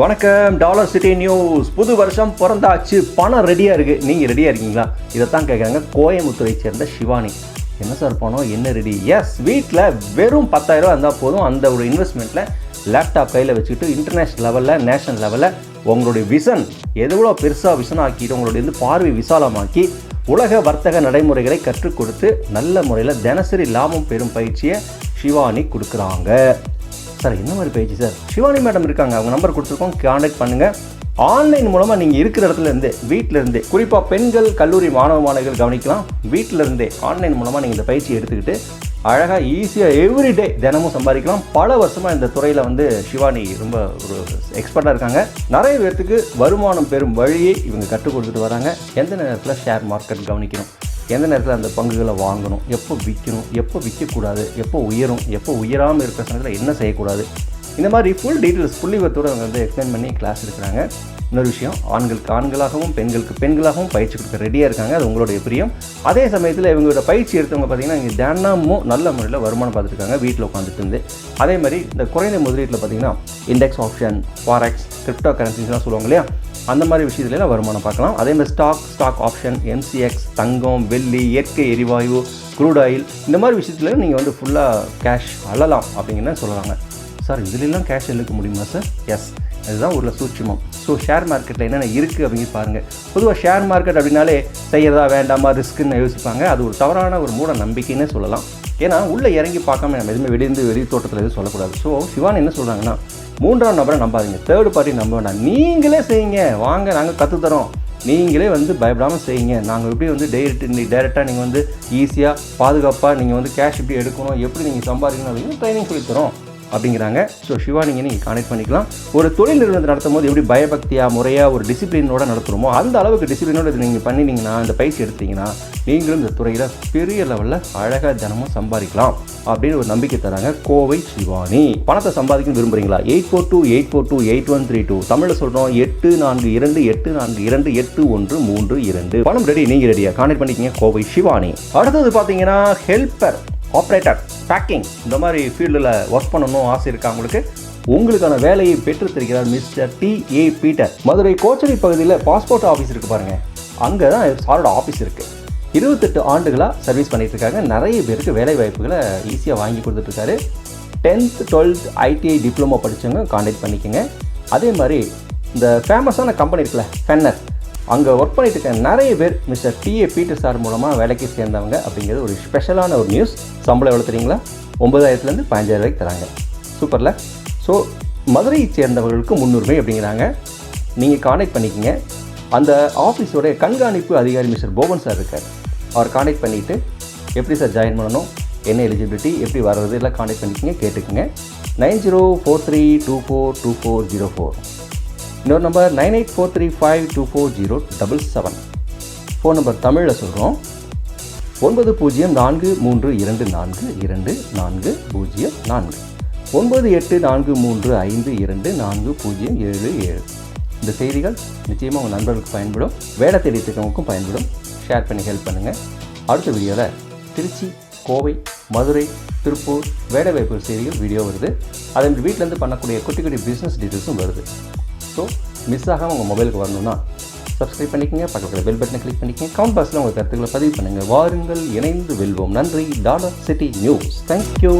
வணக்கம். Dollar City News. புது வருஷம் பிறந்தாச்சு. பணம் ரெடியாக இருக்குது நீங்கள் ரெடியாக இருக்கீங்களா? இதைத்தான் கேட்குறாங்க கோயம்புத்தூரை சேர்ந்த சிவானி என்ன சார் பணம்? என்ன ரெடி எஸ் வீட்டில் வெறும் 10000 ரூபா இருந்தால் போதும். அந்த ஒரு இன்வெஸ்ட்மெண்ட்டில் லேப்டாப் கையில் வச்சுக்கிட்டு இன்டர்நேஷ்னல் லெவலில் நேஷனல் லெவலில் உங்களுடைய விஷன் எவ்வளோ பெருசாக விஷன் ஆக்கிட்டு உங்களுடைய வந்து பார்வை விசாலமாக்கி உலக வர்த்தக நடைமுறைகளை கற்றுக் கொடுத்து நல்ல முறையில் தினசரி லாபம் பெறும் பயிற்சியை சிவானி கொடுக்குறாங்க. சார் என்ன மாதிரி பேஜ் சார்? சிவானி மேடம் இருக்காங்க அவங்க நம்பர் கொடுத்துருக்கோம் காண்டாக்ட் பண்ணுங்கள் ஆன்லைன் மூலமாக நீங்கள் இருக்கிற இடத்துல வீட்டிலேருந்தே குறிப்பாக பெண்கள் கல்லூரி மாணவ மாணவிகள் கவனிக்கலாம். வீட்டில் இருந்தே ஆன்லைன் மூலமாக நீங்கள் இந்த பயிற்சி எடுத்துக்கிட்டு அழகாக ஈஸியாக எவ்ரி டே தினமும் சம்பாதிக்கலாம். பல வருஷமாக இந்த துறையில் வந்து சிவானி ரொம்ப ஒரு எக்ஸ்பர்ட்டாக இருக்காங்க. நிறைய பேர்த்துக்கு வருமானம் பெறும் வழியை இவங்க கற்றுக் கொடுத்துட்டு வராங்க. எந்த நேரத்தில் ஷேர் மார்க்கெட் கவனிக்கணும்? எந்த நேரத்தில் அந்த பங்குகளை வாங்கணும் எப்போ விற்கணும் எப்போ விற்கக்கூடாது எப்போ உயரும் எப்போ உயராமல் இருக்கிற சமயத்தில் என்ன செய்யக்கூடாது? இந்த மாதிரி ஃபுல் டீட்டெயில்ஸ் புள்ளிவத்தோடு அவங்க வந்து எக்ஸ்பிளைன் பண்ணி கிளாஸ் எடுக்கிறாங்க. இன்னொரு விஷயம் ஆண்களுக்கு ஆண்களாகவும் பெண்களுக்கு பெண்களாகவும் பயிற்சி கொடுக்க ரெடியாக இருக்காங்க. அது உங்களுடைய பிரியம். அதே சமயத்தில் இவங்களோட பயிற்சி எடுத்தவங்க பார்த்தீங்கன்னா இங்கே தினமும் நல்ல முறையில் வருமானம் பார்த்துருக்காங்க வீட்டில் உட்காந்துட்டு இருந்து. அதே மாதிரி இந்த குறைந்த முதலீட்டில் பார்த்தீங்கன்னா இண்டெக்ஸ் ஆப்ஷன் ஃபாரெக்ஸ் கிரிப்டோ கரன்சிஸ்லாம் சொல்லுவாங்க இல்லையா? அந்த மாதிரி விஷயத்துலலாம் வருமானம் பார்க்கலாம். அதே மாதிரி ஸ்டாக் ஸ்டாக் ஆப்ஷன் எம்சிஎக்ஸ் தங்கம் வெள்ளி இயற்கை எரிவாயு க்ரூட் ஆயில் இந்த மாதிரி விஷயத்துல நீங்கள் வந்து ஃபுல்லாக கேஷ் அழலாம் அப்படிங்கன்னு சொல்கிறாங்க சார் இதுலெல்லாம் கேஷ் இழுக்க முடியுமா சார் எஸ் அதுதான் ஒரு சூட்சமம். ஸோ ஷேர் மார்க்கெட்டில் என்னென்ன இருக்குது அப்படின்னு பாருங்கள் பொதுவாக ஷேர் மார்க்கெட் அப்படின்னாலே செய்யறதா வேண்டாமா ரிஸ்க்குன்னு யோசிப்பாங்க. அது ஒரு தவறான ஒரு மூட நம்பிக்கைன்னே சொல்லலாம். ஏன்னா உள்ளே இறங்கி பார்க்காம நம்ம எதுவுமே வெளியிருந்து வெளி தோட்டத்தில் எதுவும் சொல்லக்கூடாது. ஸோ சிவான் என்ன சொல்கிறாங்கன்னா மூன்றாம் நபரை நம்பாதீங்க. தேர்டு பார்ட்டி நம்ப வேண்டாம். நீங்களே செய்யுங்க. வாங்க நாங்கள் கற்றுத்தரோம் நீங்களே வந்து பயப்படாமல் செய்யுங்க. நாங்கள் எப்படி வந்து டேரக்ட் டேரெக்டாக நீங்கள் வந்து ஈஸியாக பாதுகாப்பாக நீங்கள் வந்து கேஷ் எப்படி எடுக்கணும் எப்படி நீங்கள் சம்பாதிக்கணும் அப்படின்னு ட்ரைனிங் சொல்லித்தரோம் அப்படிங்கிறாங்க. ஸோ சிவா நீங்கள் நீங்கள் கனெக்ட் பண்ணிக்கலாம். ஒரு தொழில் நிறுவனத்தை நடத்தும் போது எப்படி பயபக்தியாக முறையாக ஒரு டிசிப்ளினோட நடத்துகிறோமோ அந்த அளவுக்கு டிசிப்ளினோட இது நீங்கள் பண்ணினீங்கன்னா இந்த பயிற்சி எடுத்தீங்கன்னா நீங்களும் இந்த துறையில் பெரிய லெவலில் அழகாக தினமும் சம்பாதிக்கலாம் அப்படின்னு ஒரு நம்பிக்கை தராங்க கோவை சிவானி. பணத்தை சம்பாதிக்க விரும்புகிறீங்களா eight four two eight four two eight one three two தமிழில் சொல்கிறோம் எட்டு நான்கு இரண்டு எட்டு நான்கு இரண்டு எட்டு ஒன்று மூன்று இரண்டு. பணம் ரெடி நீங்கள் ரெடியாக கான்டெக்ட் பண்ணிக்கிங்க கோவை சிவானி. அடுத்தது பார்த்தீங்கன்னா ஹெல்ப்பர் ஆப்ரேட்டர் பேக்கிங் இந்த மாதிரி ஃபீல்டில் ஒர்க் பண்ணணும் ஆசை இருக்கா உங்களுக்கு? உங்களுக்கான வேலையை பெற்றுத் தருகிறார் mister T A Peter Madurai கோச்சரி பகுதியில் பாஸ்போர்ட் ஆஃபீஸ் இருக்குது பாருங்கள் அங்கே தான் சாரோட ஆஃபீஸ் இருக்குது இருபத்தெட்டு ஆண்டுகளாக சர்வீஸ் பண்ணிகிட்ருக்காங்க இருக்காங்க. நிறைய பேருக்கு வேலை வாய்ப்புகளை ஈஸியாக வாங்கி கொடுத்துட்ருக்காரு. டென்த் டுவெல்த் ஐடிஐ டிப்ளமோ படித்தவங்க காண்டாக்ட் பண்ணிக்கோங்க. அதே மாதிரி இந்த ஃபேமஸான கம்பெனி இருக்குல்ல ஃபென்னர் அங்கே ஒர்க் பண்ணிட்டு இருக்க நிறைய பேர் மிஸ்டர் டிஏ பீட்டர் சார் மூலமாக வேலைக்கு சேர்ந்தவங்க அப்படிங்கிறது ஒரு ஸ்பெஷலான ஒரு நியூஸ் சம்பளம் எவ்வளோ தெரியுங்களா? ஒன்பதாயிரத்துலேருந்து பதினஞ்சாயிரம் ரூபாய்க்கு தராங்க. சூப்பரில் ஸோ மதுரையை சேர்ந்தவர்களுக்கு முன்னுரிமை அப்படிங்கிறாங்க. நீங்கள் காண்டாக்ட் பண்ணிக்கங்க. அந்த ஆஃபீஸோடைய கண்காணிப்பு அதிகாரி மிஸ்டர் போவன் சார் இருக்கார். அவர் காண்டாக்ட் பண்ணிவிட்டு எப்படி சார் ஜாயின் பண்ணணும்? என்ன எலிஜிபிலிட்டி எப்படி வர்றது? எல்லாம் காண்டாக்ட் பண்ணிக்கங்க கேட்டுக்குங்க. Nine zero four three two four two four zero four. இன்னொரு number nine eight four three five two four zero double seven phone number தமிழில் சொல்கிறோம் ஒன்பது பூஜ்ஜியம் நான்கு மூன்று இரண்டு நான்கு இரண்டு நான்கு பூஜ்ஜியம் நான்கு. ஒன்பது எட்டு நான்கு மூன்று ஐந்து இரண்டு நான்கு பூஜ்ஜியம் ஏழு ஏழு. இந்த செய்திகள் நிச்சயமாக உங்கள் நண்பர்களுக்கு பயன்படும். வேலை தேடி இருக்கவங்களுக்கும் பயன்படும். ஷேர் பண்ணி ஹெல்ப் பண்ணுங்கள் அடுத்த வீடியோவில் திருச்சி கோவை மதுரை திருப்பூர் வேலைவாய்ப்பு செய்திகள் வீடியோ வருது. அதே வீட்டிலேருந்து பண்ணக்கூடிய குட்டி குட்டி பிஸ்னஸ் டீட்டெயில்ஸும் வருது. ஸோ மிஸ் ஆகாமல் உங்கள் மொபைலுக்கு வரணும்னா சப்ஸ்கிரைப் பண்ணிக்கங்க பக்கத்தில் பெல் பட்டனை கிளிக் பண்ணிக்கங்க கமெண்ட் பாக்ஸில் உங்கள் கருத்துக்களை பதிவு பண்ணுங்கள் வாருங்கள் இணைந்து வெல்வோம் நன்றி டாலர் சிட்டி நியூஸ் தேங்க்யூ